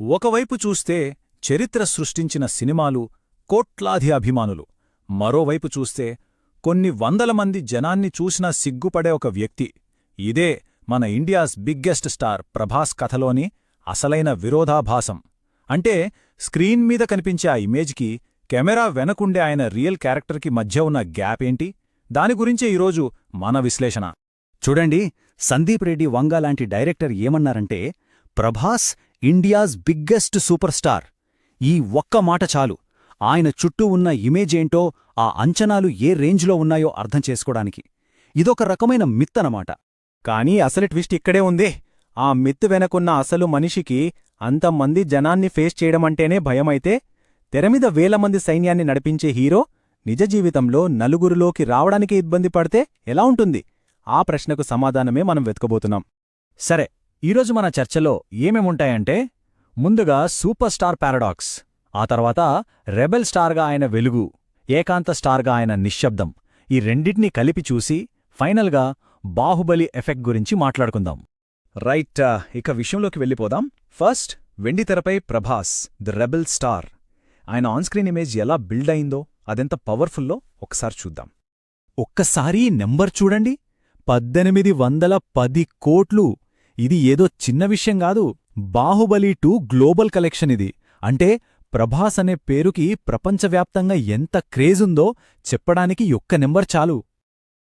ఒకవైపు చూస్తే చరిత్ర సృష్టించిన సినిమాలు కోట్లాది అభిమానులు మరోవైపు చూస్తే కొన్ని వందల మంది జనాన్ని చూసినా సిగ్గుపడే ఒక వ్యక్తి. ఇదే మన ఇండియాస్ బిగ్గెస్ట్ స్టార్ ప్రభాస్ కథలోని అసలైన విరోధాభాసం. అంటే స్క్రీన్ మీద కనిపించే ఆ ఇమేజ్కి కెమెరా వెనకుండే ఆయన రియల్ క్యారెక్టర్కి మధ్య ఉన్న గ్యాప్ ఏంటి? దాని గురించే ఈరోజు మన విశ్లేషణ. చూడండి సందీప్ రెడ్డి వంగ లాంటి డైరెక్టర్ ఏమన్నారంటే Prabhas India's biggest super star ఈ ఒక్క మాట చాలు. ఆయన చుట్టూ ఉన్న ఇమేజ్ ఏంటో ఆ అంచనాలు ఏ రేంజ్లో ఉన్నాయో అర్థం చేసుకోడానికి ఇదొక రకమైన మిత్తనమాట. కానీ అసలు ట్విస్ట్ ఇక్కడే ఉంది. ఆ మిత్తు వెనకున్న అసలు మనిషికి అంతమంది జనాన్ని ఫేస్ చేయడమంటేనే భయమైతే తెరమీద వేల మంది సైన్యాన్ని నడిపించే హీరో నిజ జీవితంలో నలుగురిలోకి రావడానికి ఇబ్బంది పడితే ఎలా ఉంటుంది? ఆ ప్రశ్నకు సమాధానమే మనం వెతకబోతున్నాం. సరే ఈరోజు మన చర్చలో ఏమేముంటాయంటే ముందుగా సూపర్ స్టార్ పారాడాక్స్ ఆ తర్వాత రెబెల్ స్టార్గా ఆయన వెలుగు ఏకాంత స్టార్గా ఆయన నిశ్శబ్దం ఈ రెండింటినీ కలిపి చూసి ఫైనల్గా బాహుబలి ఎఫెక్ట్ గురించి మాట్లాడుకుందాం. రైట్ ఇక విషయంలోకి వెళ్ళిపోదాం. ఫస్ట్ వెండితెరపై ప్రభాస్ ది రెబెల్ స్టార్. ఆయన ఆన్స్క్రీన్ ఇమేజ్ ఎలా బిల్డ్ అయిందో అదెంత పవర్ఫుల్లో ఒకసారి చూద్దాం. ఒక్కసారి నెంబర్ చూడండి. పద్దెనిమిది వందల పది కోట్లు ఇది ఏదో చిన్న విషయం కాదు బాహుబలి టూ గ్లోబల్ కలెక్షన్ ఇది. అంటే ప్రభాస్ అనే పేరుకి ప్రపంచవ్యాప్తంగా ఎంత క్రేజుందో చెప్పడానికి ఒక్క నెంబర్ చాలు.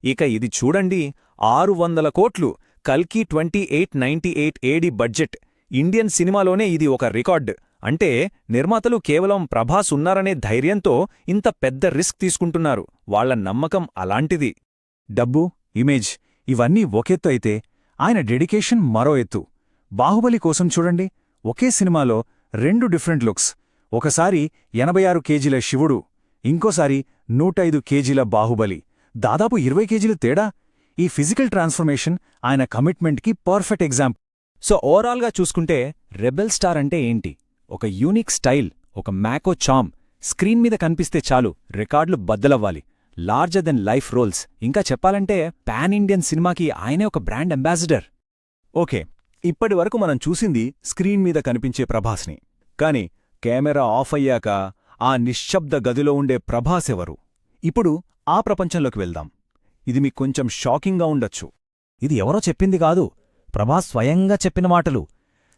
ఇక ఇది చూడండి ఆరు వందల కోట్లు కల్కి twenty eight ninety eight AD budget. Indian సినిమాలోనే ఇది ఒక రికార్డ్. అంటే నిర్మాతలు కేవలం ప్రభాస్ ఉన్నారనే ధైర్యంతో ఇంత పెద్ద రిస్క్ తీసుకుంటున్నారు. వాళ్ళ నమ్మకం అలాంటిది. డబ్బు ఇమేజ్ ఇవన్నీ ఒకెత్తు అయితే ఆయన డెడికేషన్ మరో ఎత్తు. బాహుబలి కోసం చూడండి. ఒకే సినిమాలో రెండు డిఫరెంట్ లుక్స్. ఒకసారి ఎనభై ఆరు కేజీల శివుడు ఇంకోసారి నూట ఐదు కేజీల బాహుబలి. దాదాపు ఇరవై కేజీలు తేడా? ఈ ఫిజికల్ ట్రాన్స్ఫర్మేషన్ ఆయన కమిట్మెంట్కి పర్ఫెక్ట్ ఎగ్జాంపుల్. సో ఓవరాల్గా చూసుకుంటే రెబెల్ స్టార్ అంటే ఏంటి? ఒక యూనిక్ స్టైల్ ఒక మ్యాకో చామ్. స్క్రీన్ మీద కనిపిస్తే చాలు రికార్డులు బద్దలవ్వాలి. Larger than life roles. ఇంకా చెప్పాలంటే పాన్ ఇండియన్ సినిమాకి ఆయనే ఒక బ్రాండ్ అంబాసిడర్. ఓకే ఇప్పటి వరకు మనం చూసింది స్క్రీన్ మీద కనిపించే ప్రభాస్ని. కాని కెమెరా ఆఫ్ అయ్యాక ఆ నిశ్శబ్ద గదిలో ఉండే ప్రభాసెవరు ఇప్పుడు ఆ ప్రపంచంలోకి వెళ్దాం. ఇది మీకు కొంచెం షాకింగ్గా ఉండొచ్చు. ఇది ఎవరో చెప్పింది కాదు. ప్రభాస్ స్వయంగా చెప్పిన మాటలు.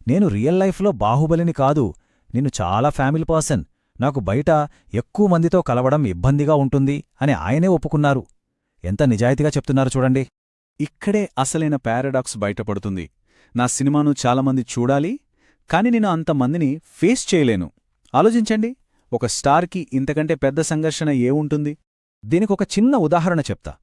నేను రియల్ లైఫ్లో బాహుబలిని కాదు. నేను చాలా ఫ్యామిలీ పర్సన్. నాకు బయట ఎక్కువ మందితో కలవడం ఇబ్బందిగా ఉంటుంది అని ఆయనే ఒప్పుకున్నారు. ఎంత నిజాయితీగా చెప్తున్నారు చూడండి. ఇక్కడే అసలైన పారాడాక్స్ బయటపడుతుంది. నా సినిమాను చాలామంది చూడాలి కాని నేను అంతమందిని ఫేస్ చేయలేను. ఆలోచించండి ఒక స్టార్కి ఇంతకంటే పెద్ద సంఘర్షణ ఏ ఉంటుంది దీనికొక చిన్న ఉదాహరణ చెప్తా.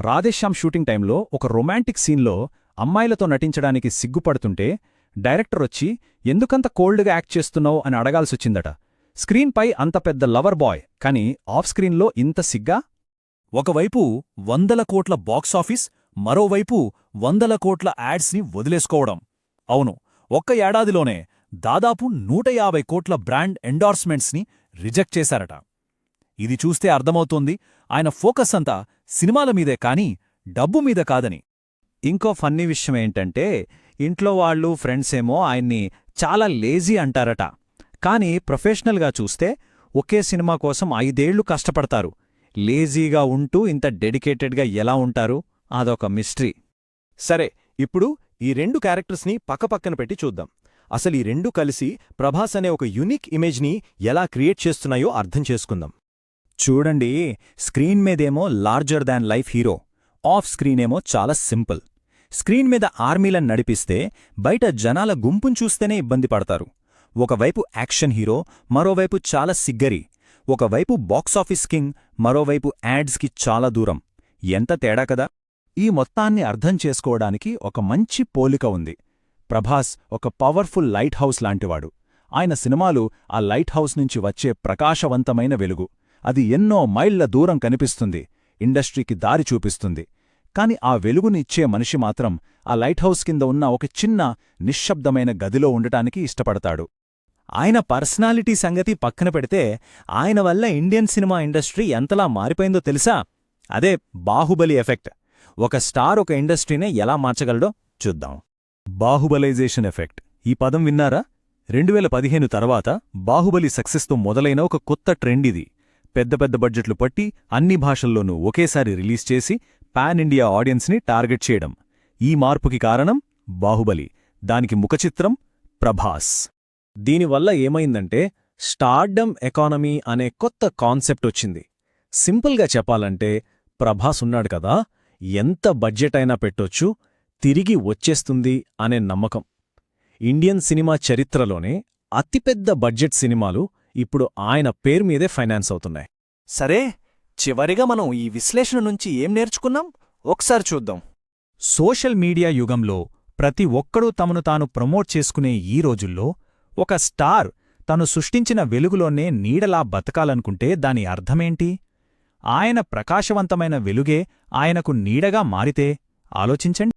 రాధేశ్యామ్ షూటింగ్ టైంలో ఒక రొమాంటిక్ సీన్లో అమ్మాయిలతో నటించడానికి సిగ్గుపడుతుంటే డైరెక్టర్ వచ్చి ఎందుకంత కోల్డ్గా యాక్ట్ చేస్తున్నావు? అని అడగాల్సొచ్చిందట. స్క్రీన్పై అంత పెద్ద లవర్ బాయ్ కాని ఆఫ్ స్క్రీన్లో ఇంత సిగ్గా? ఒకవైపు వందల కోట్ల బాక్సాఫీస్ మరోవైపు వందల కోట్ల యాడ్స్ని వదిలేసుకోవడం. అవును ఒక్క ఏడాదిలోనే దాదాపు నూట యాభై కోట్ల బ్రాండ్ ఎండార్స్మెంట్స్ని రిజెక్ట్ చేశారట. ఇది చూస్తే అర్థమవుతోంది ఆయన ఫోకస్ అంతా సినిమాల మీదే కాని డబ్బు మీద కాదని. ఇంకో ఫన్నీ విషయమేంటంటే ఇంట్లో వాళ్ళు ఫ్రెండ్సేమో ఆయన్ని చాలా లేజీ అంటారట. కాని ప్రొఫెషనల్గా చూస్తే ఒకే సినిమా కోసం ఐదేళ్ళు కష్టపడతారు. లేజీగా ఉంటూ ఇంత డెడికేటెడ్గా ఎలా ఉంటారు? అదొక మిస్టరీ. సరే ఇప్పుడు ఈ రెండు క్యారెక్టర్స్ని పక్కపక్కన పెట్టి చూద్దాం. అసలు ఈ రెండు కలిసి ప్రభాస్ అనే ఒక యునిక్ ఇమేజ్ని ఎలా క్రియేట్ చేస్తున్నాయో అర్థం చేసుకుందాం. చూడండి screen మీదేమో larger than life hero off స్క్రీనేమో చాలా సింపుల్. స్క్రీన్ మీద ఆర్మీలను నడిపిస్తే బయట జనాల గుంపును చూస్తేనే ఇబ్బంది పడతారు. ఒకవైపు యాక్షన్ హీరో మరోవైపు చాలా సిగ్గరి. ఒకవైపు బాక్సాఫీస్ కింగ్ మరోవైపు యాడ్స్కి చాలా దూరం. ఎంత తేడా కదా? ఈ మొత్తాన్ని అర్థం చేసుకోవడానికి ఒక మంచి పోలిక ఉంది. ప్రభాస్ ఒక పవర్ఫుల్ లైట్ హౌస్ లాంటివాడు. ఆయన సినిమాలు ఆ లైట్ హౌస్ నుంచి వచ్చే ప్రకాశవంతమైన వెలుగు. అది ఎన్నో మైళ్ళ దూరం కనిపిస్తుంది. ఇండస్ట్రీకి దారి చూపిస్తుంది. కాని ఆ వెలుగునిచ్చే మనిషి మాత్రం ఆ లైట్ హౌస్ కింద ఉన్న ఒక చిన్న నిశ్శబ్దమైన గదిలో ఉండటానికి ఇష్టపడతాడు. ఆయన పర్సనాలిటీ సంగతి పక్కన పెడితే ఆయన వల్ల ఇండియన్ సినిమా ఇండస్ట్రీ ఎంతలా మారిపోయిందో తెలుసా? అదే బాహుబలి ఎఫెక్ట్. ఒక స్టార్ ఒక ఇండస్ట్రీనే ఎలా మార్చగలడో చూద్దాం. బాహుబలైజేషన్ ఎఫెక్ట్. ఈ పదం విన్నారా? రెండువేల పదిహేను తర్వాత బాహుబలి సక్సెస్తో మొదలైన ఒక కొత్త ట్రెండ్ ఇది. పెద్ద పెద్ద బడ్జెట్లు పట్టి అన్ని భాషల్లోనూ ఒకేసారి రిలీజ్ చేసి పాన్ ఇండియా ఆడియన్స్ని టార్గెట్ చేయడం. ఈ మార్పుకి కారణం బాహుబలి. దానికి ముఖచిత్రం ప్రభాస్. దీనివల్ల ఏమైందంటే స్టార్డమ్ ఎకానమీ అనే కొత్త కాన్సెప్ట్ వచ్చింది. సింపుల్గా చెప్పాలంటే ప్రభాస్ ఉన్నాడు కదా ఎంత బడ్జెట్ అయినా పెట్టొచ్చు తిరిగి వచ్చేస్తుంది అనే నమ్మకం. ఇండియన్ సినిమా చరిత్రలోనే అతిపెద్ద బడ్జెట్ సినిమాలు ఇప్పుడు ఆయన పేరు మీదే ఫైనాన్స్ అవుతున్నాయి. సరే చివరిగా మనం ఈ విశ్లేషణ నుంచి ఏం నేర్చుకున్నాం? ఒకసారి చూద్దాం. సోషల్ మీడియా యుగంలో ప్రతి ఒక్కడూ తమను తాను ప్రమోట్ చేసుకునే ఈ రోజుల్లో ఒక స్టార్ తను సృష్టించిన వెలుగులోనే నీడలా బతకాలనుకుంటే దాని అర్థమేంటి? ఆయన ప్రకాశవంతమైన వెలుగే ఆయనకు నీడగా మారితే ఆలోచించండి.